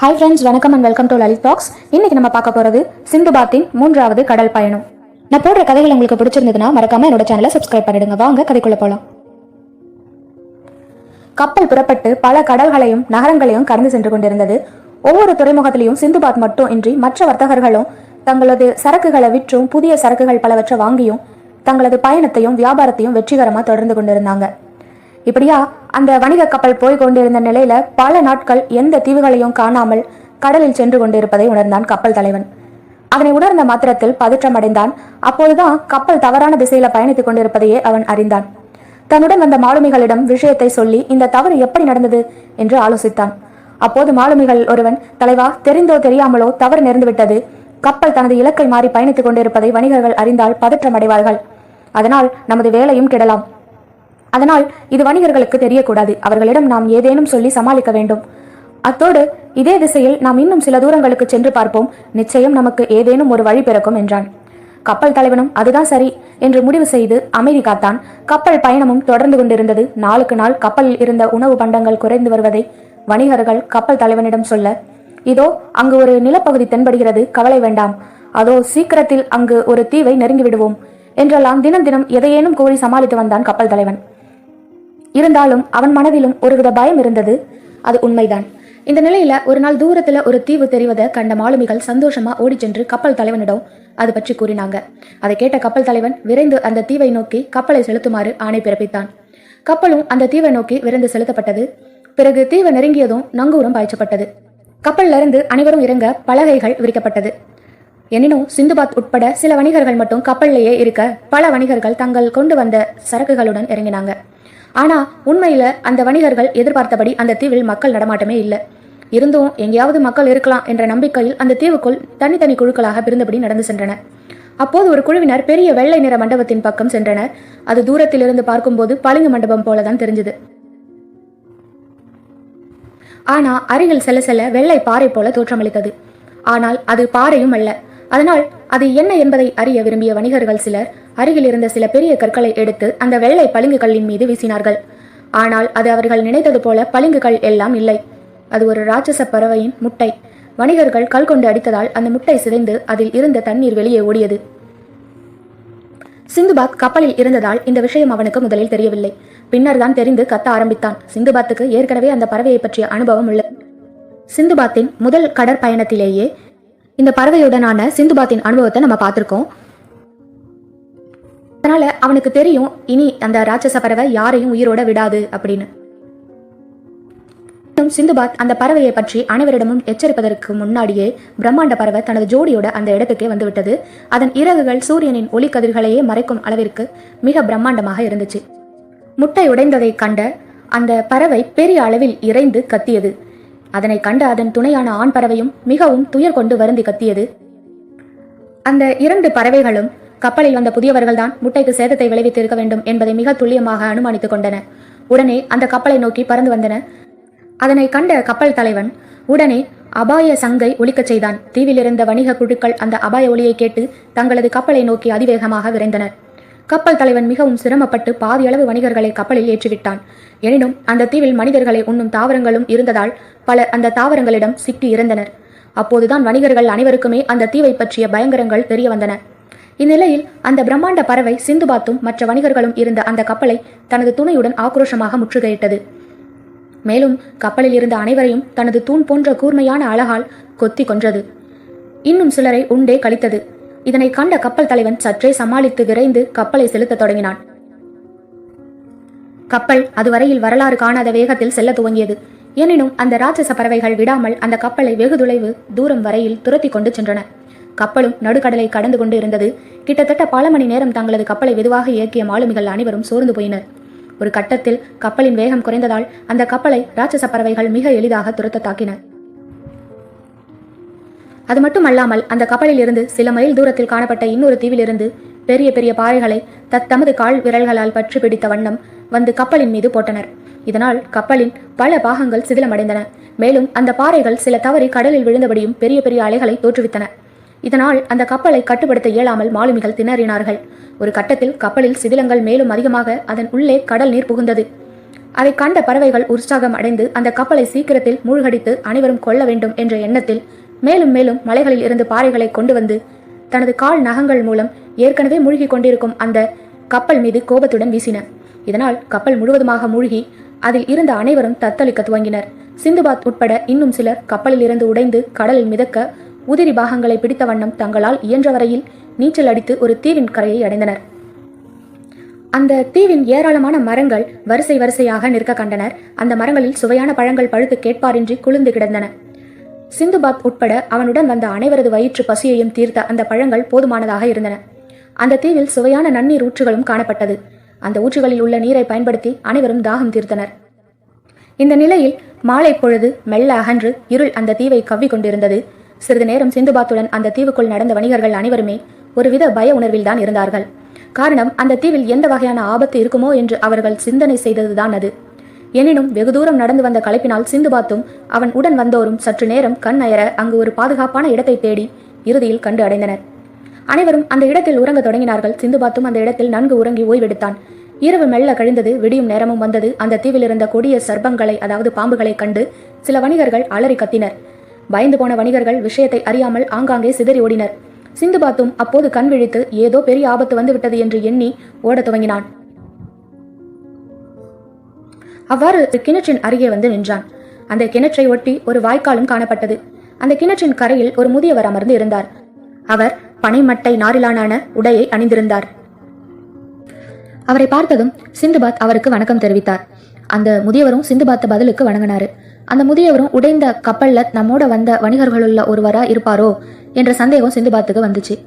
Hi friends வணக்கம் and welcome to Lalith box இன்னைக்கு நம்ம பார்க்க போறது சிந்துபாத்தின் மூன்றாவது கடல் பயணம். நான் போடுற கதைகள் உங்களுக்கு பிடிச்சிருந்ததுன்னா மறக்காம என்னோட சேனலை சப்ஸ்கிரைப் பண்ணிடுங்க. வாங்க கதைக்குள்ள போலாம். கப்பல் புறப்பட்டு பல கடல்களையும் நகரங்களையும் கடந்து சென்று கொண்டிருந்தது. ஒவ்வொரு துறைமுகத்திலையும் சிந்துபாத் மட்டும் இன்றி மற்ற வர்த்தகர்களும் தங்களது சரக்குகளை விற்றும் புதிய சரக்குகள் பலவற்றை வாங்கியும் தங்களது பயணத்தையும் வியாபாரத்தையும் வெற்றிகரமாக தொடர்ந்து கொண்டிருந்தாங்க. இப்படியா அந்த வணிக கப்பல் போய் கொண்டிருந்த நிலையில பல நாட்கள் எந்த தீவுகளையும் காணாமல் கடலில் சென்று கொண்டிருப்பதை உணர்ந்தான் கப்பல் தலைவன். அதனை உணர்ந்த மாத்திரத்தில் பதற்றம் அடைந்தான் அப்போதுதான் கப்பல் தவறான திசையில பயணித்துக் கொண்டிருப்பதையே அவன் அறிந்தான். தன்னுடன் வந்த மாலுமிகளிடம் விஷயத்தை சொல்லி இந்த தவறு எப்படி நடந்தது? என்று ஆலோசித்தான். அப்போது மாலுமிகள் ஒருவன் தலைவா தெரிந்தோ தெரியாமலோ தவறு நேர்ந்துவிட்டது. கப்பல் தனது இலக்கை மாறி பயணித்துக் கொண்டிருப்பதை வணிகர்கள் அறிந்தால் பதற்றம் அடைவார்கள் அதனால் நமது வேலையும் கெடலாம். அதனால் இது வணிகர்களுக்கு தெரியக்கூடாது. அவர்களிடம் நாம் ஏதேனும் சொல்லி சமாளிக்க வேண்டும். அத்தோடு இதே திசையில் நாம் இன்னும் சில தூரங்களுக்கு சென்று பார்ப்போம். நிச்சயம் நமக்கு ஏதேனும் ஒரு வழி பிறக்கும் என்றான். கப்பல் தலைவனும் அதுதான் சரி என்று முடிவு செய்து அமைதி காத்தான் கப்பல் பயணமும் தொடர்ந்து கொண்டிருந்தது. நாளுக்கு நாள் கப்பலில் இருந்த உணவு பண்டங்கள் குறைந்து வருவதை வணிகர்கள் கப்பல் தலைவனிடம் சொல்ல இதோ அங்கு ஒரு நிலப்பகுதி தென்படுகிறது. கவலை வேண்டாம். அதோ சீக்கிரத்தில் அங்கு ஒரு தீவை நெருங்கி விடுவோம் என்றெல்லாம் தினம் தினம் எதையேனும் கூறி சமாளித்து வந்தான் கப்பல் தலைவன். இருந்தாலும் அவன் மனதிலும் ஒருவித பயம் இருந்தது. அது உண்மைதான். இந்த நிலையில ஒரு நாள் தூரத்துல ஒரு தீவு தெரிவதை கண்ட மாலுமிகள் சந்தோஷமா ஓடிச் சென்று கப்பல் தலைவனிடம் அது பற்றி கூறினாங்க. அதை கேட்ட கப்பல் தலைவன் விரைந்து அந்த தீவை நோக்கி கப்பலை செலுத்துமாறு ஆணை பிறப்பித்தான். கப்பலும் அந்த தீவை நோக்கி விரைந்து செலுத்தப்பட்டது. பிறகு தீவை நெருங்கியதும் நங்கூரம் பாய்ச்சப்பட்டது. கப்பல்ல இருந்து அனைவரும் இறங்க பலகைகள் விரிக்கப்பட்டது. எனினும் சிந்துபாத் உட்பட சில வணிகர்கள் மட்டும் கப்பல்லையே இருக்க பல வணிகர்கள் தங்கள் கொண்டு வந்த சரக்குகளுடன் இறங்கினாங்க. ஆனா உண்மையில அந்த வணிகர்கள் எதிர்பார்த்தபடி அந்த தீவில் மக்கள் நடமாட்டமே இல்லை. இருந்தும் எங்கேயாவது மக்கள் இருக்கலாம் என்ற நம்பிக்கையில் அந்த தீவுக்குள் தனித்தனி குழுக்களாக பிரிந்தபடி நடந்து சென்றனர் அப்போது ஒரு குழுவினர் பெரிய வெள்ளை நிற மண்டபத்தின் பக்கம் சென்றனர். அது தூரத்தில் இருந்து பார்க்கும்போது பளிங்கு மண்டபம் போலதான் தெரிஞ்சது. ஆனா அருகில் செல்ல செல்ல வெள்ளை பாறை போல தோற்றமளித்தது. ஆனால் அது பாறையும் அல்ல. அதனால் அது என்ன என்பதை அறிய விரும்பிய வணிகர்கள் சிலர் அருகில் இருந்த சில பெரிய கற்களை எடுத்து அந்த வெள்ளை பளிங்கு கல்லின் மீது வீசினார்கள். ஆனால் அது அவர்கள் நினைத்தது போல பளிங்கு கல் எல்லாம் இல்லை. அது ஒரு ராட்சச பறவையின் முட்டை. வணிகர்கள் கல் கொண்டு அடித்ததால் அந்த முட்டை சிதைந்து அதில் இருந்த தண்ணீர் வெளியே ஓடியது. சிந்துபாத் கப்பலில் இருந்ததால் இந்த விஷயம் அவனுக்கு முதலில் தெரியவில்லை. பின்னர் தான் தெரிந்து கத்த ஆரம்பித்தான். சிந்துபாத்துக்கு ஏற்கனவே அந்த பறவையை பற்றிய அனுபவம் உள்ளது. சிந்துபாத்தின் முதல் கடற்பயணத்திலேயே இந்த பறவையுடனான சிந்துபாத்தின் அனுபவத்தை நம்ம பார்த்துருக்கோம். அதனால அவனுக்கு தெரியும் இனி அந்த ராட்சச பறவை யாரையும் உயிரோட விடாது அப்படின்னு. சிந்துபாத் அந்த பறவையை பற்றி அனைவரிடமும் எச்சரிப்பதற்கு முன்னாடியே பிரம்மாண்ட பறவை தனது ஜோடியோட அந்த இடத்துக்கே வந்துவிட்டது அதன் இறகுகள் சூரியனின் ஒளிக்கதிர்களையே மறைக்கும் அளவிற்கு மிக பிரம்மாண்டமாக இருந்துச்சு. முட்டை உடைந்ததை கண்ட அந்த பறவை பெரிய அளவில் இறைந்து கத்தியது. அதனை கண்ட அதன் துணையான ஆண் பறவையும் மிகவும் துயர் கொண்டு வருந்தி கத்தியது. அந்த இரண்டு பறவைகளும் கப்பலில் வந்த புதியவர்கள்தான் முட்டைக்கு சேதத்தை விளைவித்திருக்க வேண்டும் என்பதை மிக துல்லியமாக அனுமானித்துக் கொண்டன. உடனே அந்த கப்பலை நோக்கி பறந்து வந்தன. அதனை கண்ட கப்பல் தலைவன் உடனே அபாய சங்கை ஒலிக்கச் செய்தான். தீவில் இருந்த வணிக குழுக்கள் அந்த அபாய ஒலியை கேட்டு தங்களது கப்பலை நோக்கி அதிவேகமாக விரைந்தனர். கப்பல் தலைவன் மிகவும் சிரமப்பட்டு பாதியளவு வணிகர்களை கப்பலில் ஏற்றிவிட்டான். எனினும் அந்த தீவில் மனிதர்களை உண்ணும் தாவரங்களும் இருந்ததால் பலர் அந்த தாவரங்களிடம் சிக்கி இறந்தனர். அப்போதுதான் வணிகர்கள் அனைவருக்குமே அந்த தீவை பற்றிய பயங்கரங்கள் தெரிய வந்தன. இந்நிலையில் அந்த பிரம்மாண்ட பறவை சிந்துபாத்தும் மற்ற வணிகர்களும் இருந்த அந்த கப்பலை தனது துணையுடன் ஆக்ரோஷமாக முற்றுகையிட்டது. மேலும் கப்பலில் இருந்த அனைவரையும் தனது தூண் போன்ற கூர்மையான அழகால் கொத்தி கொன்றது. இன்னும் சிலரை உண்டே கழித்தது. இதனை கண்ட கப்பல் தலைவன் சற்றே சமாளித்து விரைந்து கப்பலை செலுத்தத் தொடங்கினான். கப்பல் அதுவரையில் வரலாறு காணாத வேகத்தில் செல்ல துவங்கியது. எனினும் அந்த ராட்சச பறவைகள் விடாமல் அந்த கப்பலை வெகு தொலைவு தூரம் வரையில் துரத்தி கொண்டு சென்றன. கப்பலும் நடுக்கடலை கடந்து கொண்டு இருந்தது. கிட்டத்தட்ட பல மணி நேரம் தங்களது கப்பலை வெதுவாக இயக்கிய மாலுமிகள் அனைவரும் சோர்ந்து போயினர். ஒரு கட்டத்தில் கப்பலின் வேகம் குறைந்ததால் அந்த கப்பலை ராட்சச பறவைகள் மிக எளிதாக துரத்த தாக்கின. அது மட்டுமல்லாமல் அந்த கப்பலில் இருந்து சில மைல் தூரத்தில் காணப்பட்ட இன்னொரு தீவிலிருந்து பெரிய பெரிய பாறைகளை தத்தமது கால் விரல்களால் பற்றி பிடித்த வண்ணம் வந்து கப்பலின் மீது போட்டனர். இதனால் கப்பலின் பல பாகங்கள் சிதிலமடைந்தன. மேலும் அந்த பாறைகள் சில தவறி கடலில் விழுந்தபடியும் பெரிய பெரிய அலைகளை தோற்றுவித்தன. இதனால் அந்த கப்பலை கட்டுப்படுத்த இயலாமல் மாலுமிகள் திணறினார்கள். ஒரு கட்டத்தில் கப்பலில் சிதிலங்கள் மேலும் அதிகமாக அதன் உள்ளே கடல் நீர் புகுந்தது. அதை கண்ட பறவைகள் உற்சாகம் அடைந்து அந்த கப்பலை சீக்கிரத்தில் மூழ்கடித்து அனைவரும் கொள்ள வேண்டும் என்ற எண்ணத்தில் மேலும் மேலும் மலைகளில் இருந்து பாறைகளை கொண்டு வந்து தனது கால் நகங்கள் மூலம் ஏற்கனவே மூழ்கி கொண்டிருக்கும் அந்த கப்பல் மீது கோபத்துடன் வீசின. இதனால் கப்பல் முழுவதுமாக மூழ்கி அதில் இருந்த அனைவரும் தத்தளிக்க துவங்கினர். சிந்துபாத் உட்பட இன்னும் சிலர் கப்பலில் இருந்து உடைந்து கடலில் மிதக்க உதிரி பாகங்களை பிடித்த வண்ணம் தங்களால் இயன்ற வரையில் நீச்சல் அடித்து ஒரு தீவின் கரையை அடைந்தனர். அந்த தீவின் ஏராளமான மரங்கள் வரிசை வரிசையாக நிற்க கண்டனர். அந்த மரங்களில் சுவையான பழங்கள் பழுத்து கேட்பாரின்றி குளிர்ந்து கிடந்தன. சிந்துபாத் உட்பட அவனுடன் வந்த அனைவரது வயிற்று பசியையும் தீர்த்த அந்த பழங்கள் போதுமானதாக இருந்தன. அந்த தீவில் சுவையான நன்னீர் ஊற்றுகளும் காணப்பட்டது. அந்த ஊற்றுகளில் உள்ள நீரை பயன்படுத்தி அனைவரும் தாகம் தீர்த்தனர். இந்த நிலையில் மாலை பொழுது மெல்ல அகன்று இருள் அந்த தீவை கவ்வி கொண்டிருந்தது. சிறிது நேரம் சிந்துபாத்துடன் அந்த தீவுக்குள் நடந்த வணிகர்கள் அனைவருமே ஒருவித பய உணர்வில்தான் இருந்தார்கள். காரணம் அந்த தீவில் எந்த வகையான ஆபத்து இருக்குமோ என்று அவர்கள் சிந்தனை செய்ததுதான் அது. எனினும் வெகு தூரம் நடந்து வந்த களைப்பினால் சிந்துபாத்தும் அவன் உடன் வந்தோரும் சற்று நேரம் கண் அயர அங்கு ஒரு பாதுகாப்பான இடத்தை தேடி இறுதியில் கண்டு அடைந்தனர். அனைவரும் அந்த இடத்தில் உறங்க தொடங்கினார்கள். சிந்துபாத்தும் அந்த இடத்தில் நன்கு உறங்கி ஓய்வெடுத்தான். இரவு மெல்ல கழிந்தது விடியும் நேரமும் வந்தது. அந்த தீவில் இருந்த கொடிய சர்ப்பங்களை அதாவது பாம்புகளை கண்டு சில வணிகர்கள் அலறி கத்தினர். பயந்து போன வணிகர்கள் விஷயத்தை அறியாமல் ஆங்காங்கே சிதறி ஓடினர். சிந்துபாத்தும் அப்போது கண் விழித்து ஏதோ பெரிய ஆபத்து வந்துவிட்டது என்று எண்ணி ஓடத் துவங்கினான். அவ்வாறு கிணற்றின் அருகே வந்து நின்றான். அந்த கிணற்றை ஒட்டி ஒரு வாய்க்காலும் காணப்பட்டது. அந்த கிணற்றின் கரையில் ஒரு முதியவர் அமர்ந்து இருந்தார். அவர் பனைமட்டை நாரிலான உடையை அணிந்திருந்தார். அவரை பார்த்ததும் சிந்துபாத் அவருக்கு வணக்கம் தெரிவித்தார். அந்த முதியவரும் சிந்துபாத்த பதிலுக்கு வணங்கினாரு. அந்த முதியவரும் உடைந்த கப்பல்ல நம்மோட வந்த வணிகர்களுள்ள ஒருவரா இருப்பாரோ என்ற சந்தேகம் சிந்துபாத்துக்கு வந்துச்சு.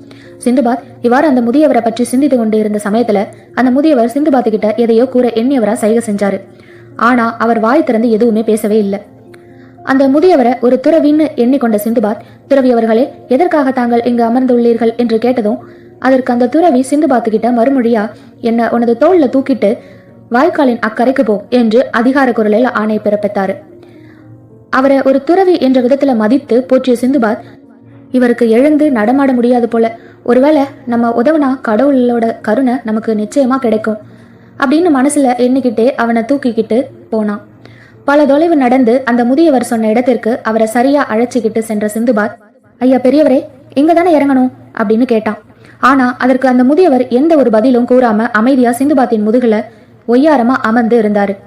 சிந்துபாத் இவ்வாறு அந்த முதியவரை பற்றி சிந்தித்து கொண்டு இருந்த சமயத்துல அந்த முதியவர் சிந்துபாத்து கிட்ட எதையோ கூற எண்ணியவரா சைகை செஞ்சாரு. ஆனா அவர் வாய் திறந்து எதுவுமே பேசவே இல்லை. அந்த முதியவரை ஒரு துறவின்னு எண்ணிக்கொண்ட சிந்துபாத் துறவி அவர்களே எதற்காக தாங்கள் இங்கு அமர்ந்துள்ளீர்கள் என்று கேட்டதும் அதற்கு அந்த துறவி சிந்துபாத்து கிட்ட மறுமொழியா என்ன உனது தோல்ல தூக்கிட்டு வாய்க்காலின் அக்கறைக்கு போ என்று அதிகார குரலில் ஆணை பிறப்பித்தாரு. அவரை ஒரு துறவி என்ற விதத்துல மதித்து போற்றிய சிந்துபாத் இவருக்கு எழுந்து நடமாட முடியாது போல. ஒருவேளை நம்ம உதவுனா கடவுளோட கருணை நமக்கு நிச்சயமா கிடைக்கும். அப்படின்னு மனசுல எண்ணிக்கிட்டே அவனை தூக்கிக்கிட்டு போனான். பல தொலைவு நடந்து அந்த முதியவர் சொன்ன இடத்திற்கு அவரை சரியா அழைச்சிக்கிட்டு சென்ற சிந்துபாத் ஐயா பெரியவரே இங்க தானே இறங்கணும்? அப்படின்னு கேட்டான். ஆனா அதற்கு அந்த முதியவர் எந்த ஒரு பதிலும் கூறாம அமைதியா சிந்துபாத்தின் முதுகுல ஒய்யாரமா அமர்ந்து இருந்தாரு.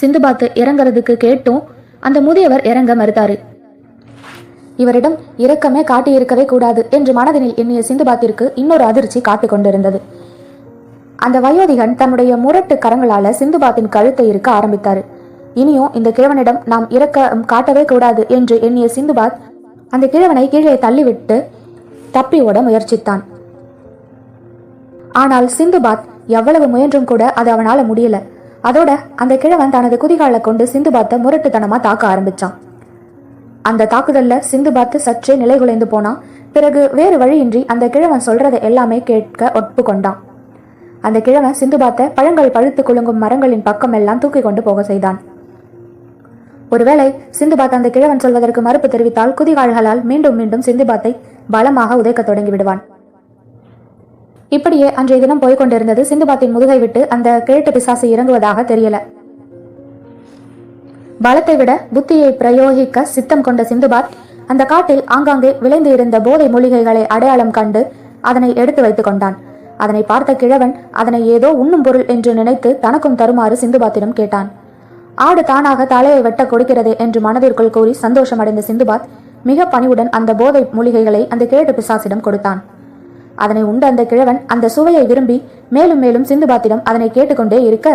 சிந்துபாத்து இறங்குறதுக்கு கேட்டும் அந்த முதியவர் இறங்க மறுத்தாரு. இவரிடம் இரக்கமே காட்டியிருக்கவே கூடாது என்று மனதினில் எண்ணிய சிந்துபாத்திற்கு இன்னொரு அதிர்ச்சி காத்து கொண்டிருந்தது அந்த வயோதிகன் தன்னுடைய முரட்டு கரங்களால சிந்துபாத்தின் கழுத்தை இருக்க ஆரம்பித்தாரு. இனியும் இந்த கிழவனிடம் நாம் இறக்க காட்டவே கூடாது என்று எண்ணிய சிந்துபாத் அந்த கிழவனை கீழே தள்ளிவிட்டு தப்பி ஓட முயற்சித்தான். ஆனால் சிந்துபாத் எவ்வளவு முயன்றும் கூட அது அவனால முடியல. அதோட அந்த கிழவன் தனது குதிகாலை கொண்டு சிந்துபாத்தை முரட்டுத்தனமா தாக்க ஆரம்பிச்சான். அந்த தாக்குதல்ல சிந்துபாத்து சற்றே நிலைகுலைந்து போனான். பிறகு வேறு வழியின்றி அந்த கிழவன் சொல்றதை எல்லாமே கேட்க ஒப்புக்கொண்டான். அந்த கிழவன் சிந்துபாத்தை பழங்கள் பழுத்து குலுங்கும் மரங்களின் பக்கம் எல்லாம் தூக்கி கொண்டு போக செய்தான். ஒருவேளை சிந்துபாத் அந்த கிழவன் சொல்வதற்கு மறுப்பு தெரிவித்தால் குதிகால்களால் மீண்டும் மீண்டும் சிந்துபாத்தை பலமாக உதைக்க தொடங்கி விடுவான். இப்படியே அன்றைய தினம் போய்கொண்டிருந்தது சிந்துபாத்தின் முதுகை விட்டு அந்த கிழட்டு பிசாசு இறங்குவதாக தெரியல. பலத்தை விட புத்தியை பிரயோகிக்க சித்தம் கொண்ட சிந்துபாத் அந்த காட்டில் ஆங்காங்கே விளைந்து இருந்த போதை மூலிகைகளை அடையாளம் கண்டு அதனை எடுத்து வைத்துக் கொண்டான். அதனை பார்த்த கிழவன் அதனை ஏதோ உண்ணும் பொருள் என்று நினைத்து தனக்கும் தருமாறு சிந்துபாத்திடம் கேட்டான். ஆடு தானாக தலையை வெட்ட கொடுக்கிறது என்று மனதிற்குள் கூறி சந்தோஷமடைந்த சிந்துபாத் மிக பணிவுடன் அந்த போதை மூலிகைகளை அந்த கிழட்டு பிசாசிடம் கொடுத்தான். அதனை உண்ட அந்த கிழவன் அந்த சுவையை விரும்பி மேலும் மேலும் சிந்துபாத்திடம் அதனை கேட்டுக்கொண்டே இருக்க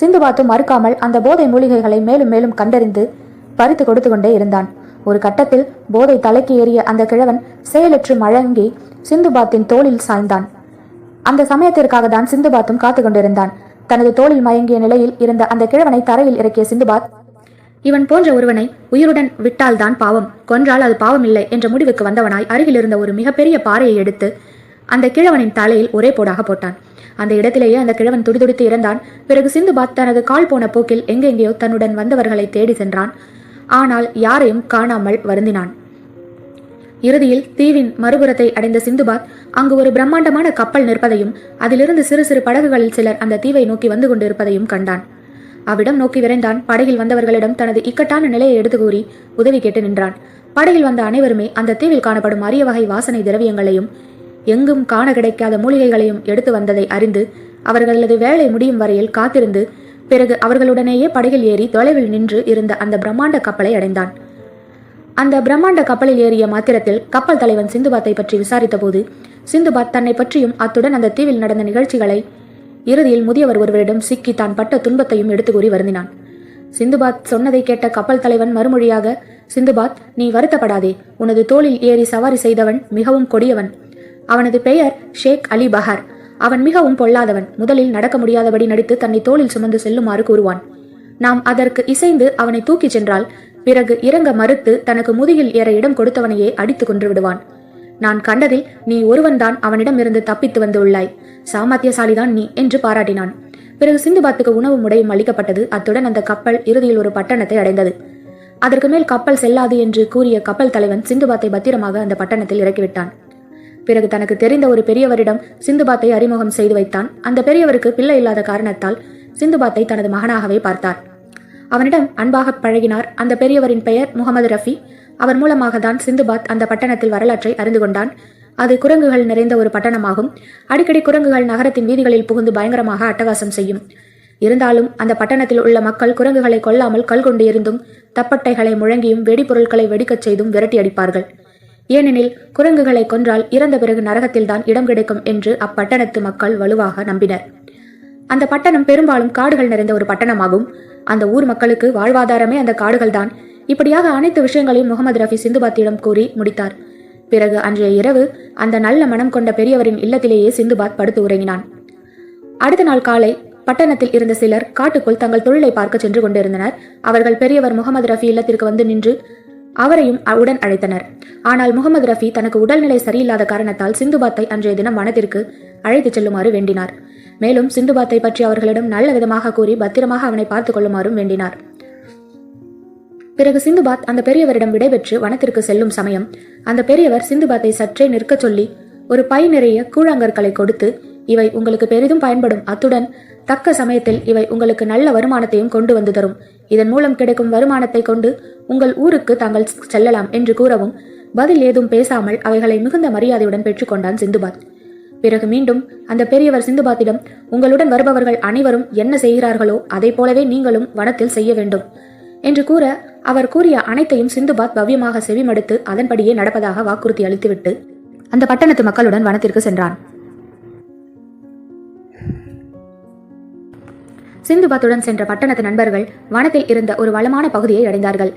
சிந்துபாத்து மறுக்காமல் அந்த போதை மூலிகைகளை மேலும் மேலும் கண்டறிந்து பறித்து கொடுத்து கொண்டே இருந்தான். ஒரு கட்டத்தில் போதை தலைக்கு ஏறிய அந்த கிழவன் செயலற்று மழங்கி சிந்துபாத்தின் தோளில் சாய்ந்தான். அந்த சமயத்திற்காக தான் சிந்துபாத்தும் காத்து கொண்டிருந்தான் தனது தோளில் மயங்கிய நிலையில் இருந்த அந்த கிழவனை தரையில் இறக்கிய சிந்துபாத் இவன் போன்ற ஒருவனை உயிருடன் விட்டால்தான் பாவம். கொன்றால் அது பாவம் இல்லை என்ற முடிவுக்கு வந்தவனாய் அருகில் இருந்த ஒரு மிகப்பெரிய பாறையை எடுத்து அந்த கிழவனின் தலையில் ஒரே போடாக போட்டான். அந்த இடத்திலேயே அந்த கிழவன் துடிதுடித்து இறந்தான். பிறகு சிந்துபாத் தனது கால் போன போக்கில் எங்கெங்கேயோ தன்னுடன் வந்தவர்களை தேடி சென்றான். ஆனால் யாரையும் காணாமல் வருந்தினான். இறுதியில் தீவின் மறுபுறத்தை அடைந்த சிந்துபாத் அங்கு ஒரு பிரம்மாண்டமான கப்பல் நிற்பதையும் அதிலிருந்து சிறு சிறு படகுகளில் சிலர் அந்த தீவை நோக்கி வந்து கொண்டிருப்பதையும் கண்டான். அவ்விடம் நோக்கி விரைந்தான். படகில் வந்தவர்களிடம் தனது இக்கட்டான நிலையை எடுத்து கூறி உதவி கேட்டு நின்றான். படகில் வந்த அனைவருமே அந்த தீவில் காணப்படும் அரிய வகை வாசனை திரவியங்களையும் எங்கும் காண கிடைக்காத மூலிகைகளையும் எடுத்து வந்ததை அறிந்து அவர்களது வேலை முடியும் வரையில் காத்திருந்து பிறகு அவர்களுடனேயே படகில் ஏறி தொலைவில் நின்று இருந்த அந்த பிரம்மாண்ட கப்பலை அடைந்தான். அந்த பிரம்மாண்ட கப்பலில் ஏறிய மாத்திரத்தில் கப்பல் தலைவன் சிந்துபாத்தை பற்றி விசாரித்தபோது சிந்துபாத் தன்னை பற்றியும் அத்துடன் அந்த தீவில் நடந்த நிகழ்ச்சிகளை இறுதியில் முதியவர் ஒருவரிடம் சிக்கி தான் பட்ட துன்பத்தையும் எடுத்து கூறி வருந்தினான். சிந்துபாத் சொன்னதை கேட்ட கப்பல் தலைவன் மறுமொழியாக சிந்துபாத் நீ வருத்தப்படாதே. உனது தோளில் ஏறி சவாரி செய்தவன் மிகவும் கொடியவன். அவனது பெயர் ஷேக் அலி பஹார். அவன் மிகவும் பொல்லாதவன். முதலில் நடக்க முடியாதபடி நடித்து தன்னை தோளில் சுமந்து செல்லுமாறு கூறுவான். நாம் அதற்கு இசைந்து அவனை தூக்கிச் சென்றால் பிறகு இறங்க மறுத்து தனக்கு முதுகில் ஏற இடம் கொடுத்தவனையே அடித்து கொன்று விடுவான். நான் கண்டதில் நீ ஒருவன்தான் அவனிடமிருந்து தப்பித்து வந்து உள்ளாய். சாமர்த்தியசாலிதான் நீ என்று பாராட்டினான். பிறகு சிந்துபாத்துக்கு உணவு முடையும் அளிக்கப்பட்டது. அத்துடன் அந்த கப்பல் இறுதியில் ஒரு பட்டணத்தை அடைந்தது. அதற்கு மேல் கப்பல் செல்லாது என்று கூறிய கப்பல் தலைவன் சிந்துபாத்தை பத்திரமாக அந்த பட்டணத்தில் இறக்கிவிட்டான். பிறகு தனக்கு தெரிந்த ஒரு பெரியவரிடம் சிந்துபாத்தை அறிமுகம் செய்து வைத்தான். அந்த பெரியவருக்கு பிள்ளை இல்லாத காரணத்தால் சிந்துபாத்தை தனது மகனாகவே பார்த்தார். அவனிடம் அன்பாக பழகினார். அந்த பெரியவரின் பெயர் முகமது ரஃபி. அவர் மூலமாக தான் சிந்துபாத் அந்த பட்டணத்தில் வரலாற்றை அறிந்து கொண்டான். அது குரங்குகள் நிறைந்த ஒரு பட்டணமாகும். அடிக்கடி குரங்குகள் நகரத்தின் வீதிகளில் புகுந்து பயங்கரமாக அட்டகாசம் செய்யும். இருந்தாலும் அந்த பட்டணத்தில் உள்ள மக்கள் குரங்குகளை கொல்லாமல் கல் கொண்டு தப்பட்டைகளை முழங்கியும் வெடிபொருட்களை வெடிக்கச் செய்தும் விரட்டி அடிப்பார்கள். ஏனெனில் குரங்குகளை கொன்றால் இறந்த பிறகு நரகத்தில்தான் இடம் கிடைக்கும் என்று அப்பட்டணத்து மக்கள் வலுவாக நம்பினர். அந்த பட்டணம் பெரும்பாலும் காடுகள் நிறைந்த ஒரு பட்டணமாகும். அந்த ஊர் மக்களுக்கு வாழ்வாதாரமே அந்த காடுகள் தான் இப்படியாக அனைத்து விஷயங்களையும் முகமது ரஃபி சிந்துபாத்திடம் கூறி முடித்தார். பிறகு அன்றைய இரவு அந்த நல்ல மனம் கொண்ட பெரியவரின் இல்லத்திலேயே சிந்துபாத் படுத்து உறங்கினான். அடுத்த நாள் காலை பட்டணத்தில் இருந்த சிலர் காட்டுக்குள் தங்கள் தொழிலை பார்க்க சென்று கொண்டிருந்தனர். அவர்கள் பெரியவர் முகமது ரஃபி இல்லத்திற்கு வந்து நின்று அவரையும் உடன் அழைத்தனர். ஆனால் முகமது ரஃபி தனக்கு உடல்நிலை சரியில்லாத காரணத்தால் சிந்துபாத்தை அன்றைய தினம் வனத்திற்கு அழைத்துச் செல்லுமாறு வேண்டினார். மேலும் சிந்துபாத்தை பற்றி அவர்களிடம் நல்ல விதமாக கூறி பத்திரமாக அவனை பார்த்துக் கொள்ளுமாறும் வேண்டினார். பிறகு சிந்துபாத் அந்த பெரியவரிடம் விடைபெற்று வனத்திற்கு செல்லும் சமயம் அந்த பெரியவர் சிந்துபாத்தை சற்றே நிற்கச் சொல்லி ஒரு பை நிறைய கூழாங்கற்களை கொடுத்து இவை உங்களுக்கு பெரிதும் பயன்படும். அத்துடன் தக்க சமயத்தில் இவை உங்களுக்கு நல்ல வருமானத்தையும் கொண்டு வந்து தரும். இதன் மூலம் கிடைக்கும் வருமானத்தை கொண்டு உங்கள் ஊருக்கு தாங்கள் செல்லலாம் என்று கூறவும் பதில் ஏதும் பேசாமல் அவைகளை மிகுந்த மரியாதையுடன் பெற்றுக்கொண்டான் சிந்துபாத். பிறகு மீண்டும் அந்த பெரியவர் சிந்துபாத்திடம் உங்களுடன் வருபவர்கள் அனைவரும் என்ன செய்கிறார்களோ அதை போலவே நீங்களும் வனத்தில் செய்ய வேண்டும் என்று கூற அவர் கூறிய அனைத்தையும் சிந்துபாத் பவ்யமாக செவிமடுத்து அதன்படியே நடப்பதாக வாக்குறுதி அளித்துவிட்டு அந்த பட்டணத்து மக்களுடன் வனத்திற்கு சென்றான். சிந்துபாத்துடன் சென்ற பட்டணத்து நண்பர்கள் வனத்தில் இருந்த ஒரு வளமான பகுதியை அடைந்தார்கள்.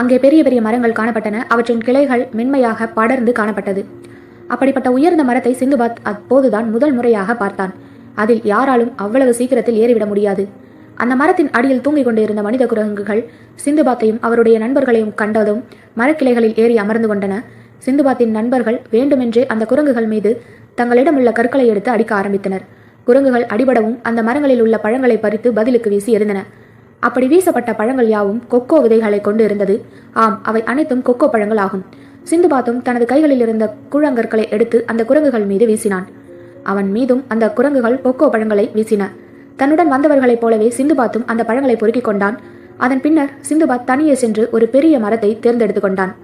அங்கே பெரிய பெரிய மரங்கள் காணப்பட்டன. அவற்றின் கிளைகள் மென்மையாக படர்ந்து காணப்பட்டது. அப்படிப்பட்ட உயர்ந்த மரத்தை சிந்துபாத் அப்போதுதான் முதல் முறையாக பார்த்தான். அதில் யாராலும் அவ்வளவு சீக்கிரத்தில் ஏறிவிட முடியாது. அந்த மரத்தின் அடியில் தூங்கிக் கொண்டிருந்த மனித குரங்குகள் சிந்துபாத்தையும் அவருடைய நண்பர்களையும் கண்டதும் மரக்கிளைகளில் ஏறி அமர்ந்து கொண்டன. சிந்துபாத்தின் நண்பர்கள் வேண்டுமென்றே அந்த குரங்குகள் மீது தங்களிடம் உள்ள கற்களை எடுத்து அடிக்க ஆரம்பித்தனர். குரங்குகள் அடிபடவும் அந்த மரங்களில் உள்ள பழங்களை பறித்து பதிலுக்கு வீசி எறிந்தன. அப்படி வீசப்பட்ட பழங்கள் யாவும் கொக்கோ விதைகளை கொண்டு இருந்தது. ஆம் அவை அனைத்தும் கொக்கோ பழங்கள் ஆகும். சிந்துபாத்தும் தனது கைகளில் இருந்த கூழாங்கற்களை எடுத்து அந்த குரங்குகள் மீது வீசினான். அவன் மீதும் அந்த குரங்குகள் கொக்கோ பழங்களை வீசின. தன்னுடன் வந்தவர்களைப் போலவே சிந்துபாத்தும் அந்த பழங்களை பொறுக்கிக் கொண்டான். அதன் பின்னர் சிந்துபாத் தனியே சென்று ஒரு பெரிய மரத்தை தேர்ந்தெடுத்து கொண்டான்.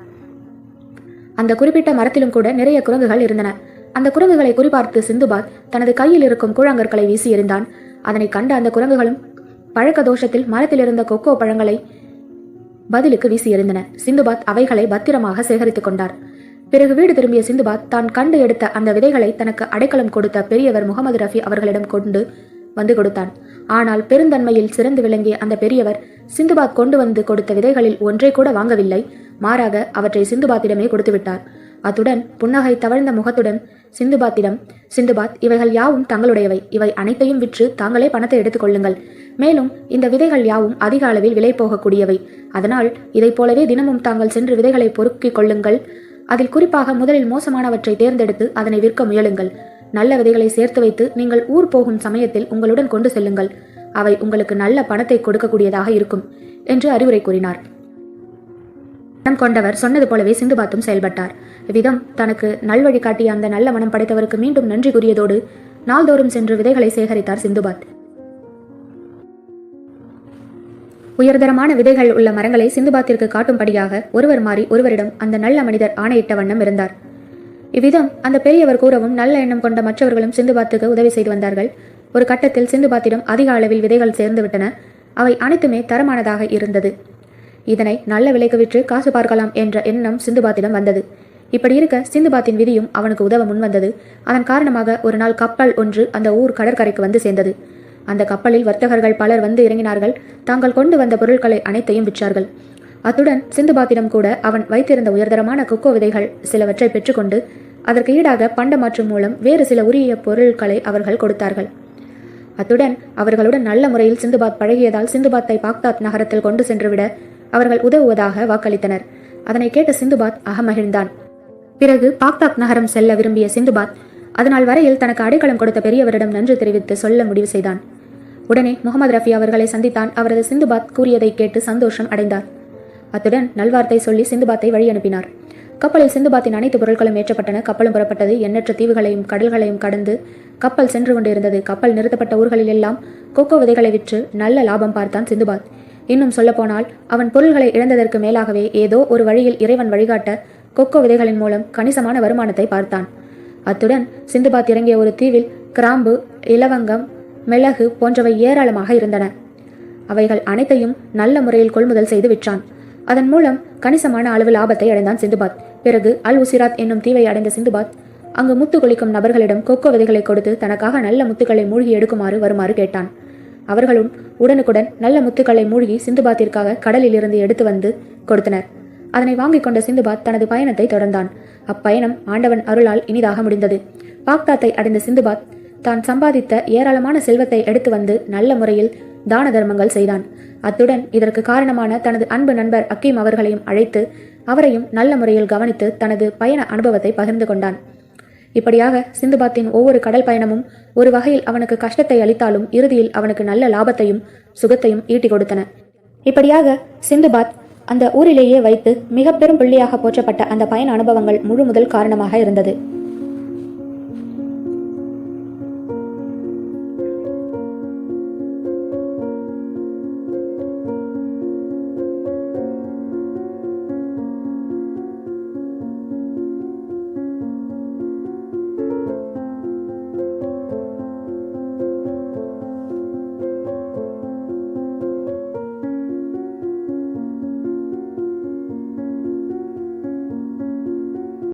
அந்த குறிப்பிட்ட மரத்திலும் கூட நிறைய குரங்குகள் இருந்தன. அந்த குரங்குகளை குறிபார்த்து சிந்துபாத் தனது கையில் இருக்கும் கூழாங்கற்களை வீசி எறிந்தான். அதனை கண்ட அந்த குரங்குகளும் பழக்க தோஷத்தில் மரத்தில் இருந்த கொக்கோ பழங்களை பதிலுக்கு வீசி எறிந்தன. சிந்துபாத் அவைகளை பத்திரமாக சேகரித்துக் கொண்டார். பிறகு வீடு திரும்பிய சிந்துபாத் தான் கண்டு எடுத்த அந்த விதைகளை தனக்கு அடைக்கலம் கொடுத்த பெரியவர் முகமது ரஃபி அவர்களிடம் கொண்டு வந்து கொடுத்தான். ஆனால் பெருந்தன்மையில் சிறந்து விளங்கிய அந்த பெரியவர் சிந்துபாத் கொண்டு வந்து கொடுத்த விதைகளில் ஒன்றை கூட வாங்கவில்லை. மாறாக அவற்றை சிந்துபாத்திடமே கொடுத்துவிட்டார் அத்துடன் புன்னகை தவழ்ந்த முகத்துடன் சிந்துபாத்திடம் சிந்துபாத் இவைகள் யாவும் தங்களுடையவை. இவை அனைத்தையும் விற்று தாங்களே பணத்தை எடுத்துக் கொள்ளுங்கள். மேலும் இந்த விதைகள் யாவும் அதிக அளவில் விலை போகக்கூடியவை. அதனால் இதைப் போலவே தினமும் தாங்கள் சென்று விதைகளை பொறுக்கிக் கொள்ளுங்கள். அதில் குறிப்பாக முதலில் மோசமானவற்றை தேர்ந்தெடுத்து அதனை விற்க முயலுங்கள். நல்ல விதைகளை சேர்த்து வைத்து நீங்கள் ஊர் போகும் சமயத்தில் உங்களுடன் கொண்டு செல்லுங்கள். அவை உங்களுக்கு நல்ல பணத்தை கொடுக்கக்கூடியதாக இருக்கும் என்று அறிவுரை கூறினார். மனம் கொண்டவர் சொன்னது போலவே சிந்துபாத்தும் செயல்பட்டார். இவ்விதம் தனக்கு நல்வழி காட்டிய அந்த நல்ல மனம் படைத்தவருக்கு மீண்டும் நன்றி கூறியதோடு நாள்தோறும் சென்று விதைகளை சேகரித்தார் சிந்துபாத். உயர்தரமான விதைகள் உள்ள மரங்களை சிந்துபாத்திற்கு காட்டும்படியாக ஒருவர் மாறி ஒருவரிடம் அந்த நல்ல மனிதர் ஆணையிட்ட வண்ணம் இருந்தார். இவ்விதம் அந்த பெரியவர் கூறவும் நல்ல எண்ணம் கொண்ட மற்றவர்களும் சிந்துபாத்துக்கு உதவி செய்து வந்தார்கள். ஒரு கட்டத்தில் சிந்துபாத்திடம் அதிக அளவில் விதைகள் சேர்ந்துவிட்டன. அவை அனைத்துமே தரமானதாக இருந்தது. இதனை நல்ல விலைக்கு விற்று காசு பார்க்கலாம் என்ற எண்ணம் சிந்துபாத்திடம் வந்தது. இப்படி இருக்க சிந்துபாத்தின் விதியும் அவனுக்கு உதவ முன்வந்தது அதன் காரணமாக ஒரு நாள் கப்பல் ஒன்று அந்த ஊர் கடற்கரைக்கு வந்து சேர்ந்தது. அந்த கப்பலில் வர்த்தகர்கள் பலர் வந்து இறங்கினார்கள். தாங்கள் கொண்டு வந்த பொருட்களை அனைத்தையும் விற்றார்கள். அத்துடன் சிந்துபாத்திடம் கூட அவன் வைத்திருந்த உயர்தரமான கொக்கோ விதைகள் சிலவற்றை பெற்றுக்கொண்டு அதற்கு ஈடாக பண்டமாற்று மூலம் வேறு சில உரிய பொருட்களை அவர்கள் கொடுத்தார்கள். அத்துடன் அவர்களுடன் நல்ல முறையில் சிந்துபாத் பழகியதால் சிந்துபாத்தை பாக்தாத் நகரத்தில் கொண்டு சென்றுவிட அவர்கள் உதவுவதாக வாக்களித்தனர். அதனை கேட்ட சிந்துபாத் அகமகிழ்ந்தான். பிறகு பாக்தாக் நகரம் செல்ல விரும்பிய சிந்துபாத் அதனால் வரையில் தனக்கு அடைக்கலம் கொடுத்த பெரியவரிடம் நன்றி தெரிவித்து சொல்ல முடிவு செய்தான். உடனே முகமது ரஃபி அவர்களை சந்தித்தான். அவரது சிந்துபாத் கூறியதை கேட்டு சந்தோஷம் அடைந்தார். அத்துடன் நல்வார்த்தை சொல்லி சிந்துபாத்தை வழி அனுப்பினார் கப்பலில் சிந்துபாத்தின் அனைத்து பொருட்களும் ஏற்றப்பட்டன. கப்பலும் புறப்பட்டது. எண்ணற்ற தீவுகளையும் கடல்களையும் கடந்து கப்பல் சென்று கொண்டிருந்தது. கப்பல் நிறுத்தப்பட்ட ஊர்களில் எல்லாம் கொக்கோ விதைகளை விற்று நல்ல லாபம் பார்த்தான் சிந்துபாத். இன்னும் சொல்லப்போனால் அவன் பொருள்களை இழந்ததற்கு மேலாகவே ஏதோ ஒரு வழியில் இறைவன் வழிகாட்ட கொக்கோ விதைகளின் மூலம் கணிசமான வருமானத்தை பார்த்தான். அத்துடன் சிந்துபாத் இறங்கிய ஒரு தீவில் கிராம்பு இலவங்கம் மிளகு போன்றவை ஏராளமாக இருந்தன. அவைகள் அனைத்தையும் நல்ல முறையில் கொள்முதல் செய்து விற்றான். அதன் மூலம் கணிசமான அளவு லாபத்தை அடைந்தான் சிந்துபாத். பிறகு அல் உசிராத் என்னும் தீவை அடைந்த சிந்துபாத் அங்கு முத்து குளிக்கும் நபர்களிடம் கொக்கோ விதைகளை கொடுத்து தனக்காக நல்ல முத்துக்களை மூழ்கி எடுக்குமாறு வருமாறு கேட்டான். அவர்களும் உடனுக்குடன் நல்ல முத்துக்களை மூழ்கி சிந்துபாத்திற்காக கடலில் இருந்து எடுத்து வந்து கொடுத்தனர். அதனை வாங்கிக் கொண்ட சிந்துபாத் தனது பயணத்தை தொடர்ந்தான். அப்பயணம் ஆண்டவன் அருளால் இனிதாக முடிந்தது. பாக்தாத்தை அடைந்த சிந்துபாத் தான் சம்பாதித்த ஏராளமான செல்வத்தை எடுத்து வந்து நல்ல முறையில் தான தர்மங்கள் செய்தான். அத்துடன் இதற்கு காரணமான தனது அன்பு நண்பர் அக்கீம் அவர்களையும் அழைத்து அவரையும் நல்ல முறையில் கவனித்து தனது பயண அனுபவத்தை பகிர்ந்து கொண்டான். இப்படியாக சிந்துபாத்தின் ஒவ்வொரு கடல் பயணமும் ஒரு வகையில் அவனுக்கு கஷ்டத்தை அளித்தாலும் இறுதியில் அவனுக்கு நல்ல லாபத்தையும் சுகத்தையும் ஈட்டி கொடுத்தன. இப்படியாக சிந்துபாத் அந்த ஊரிலேயே வைத்து மிக பெரும் பிள்ளையாக போற்றப்பட்ட அந்த பயண அனுபவங்கள் முழு முதல் காரணமாக இருந்தது.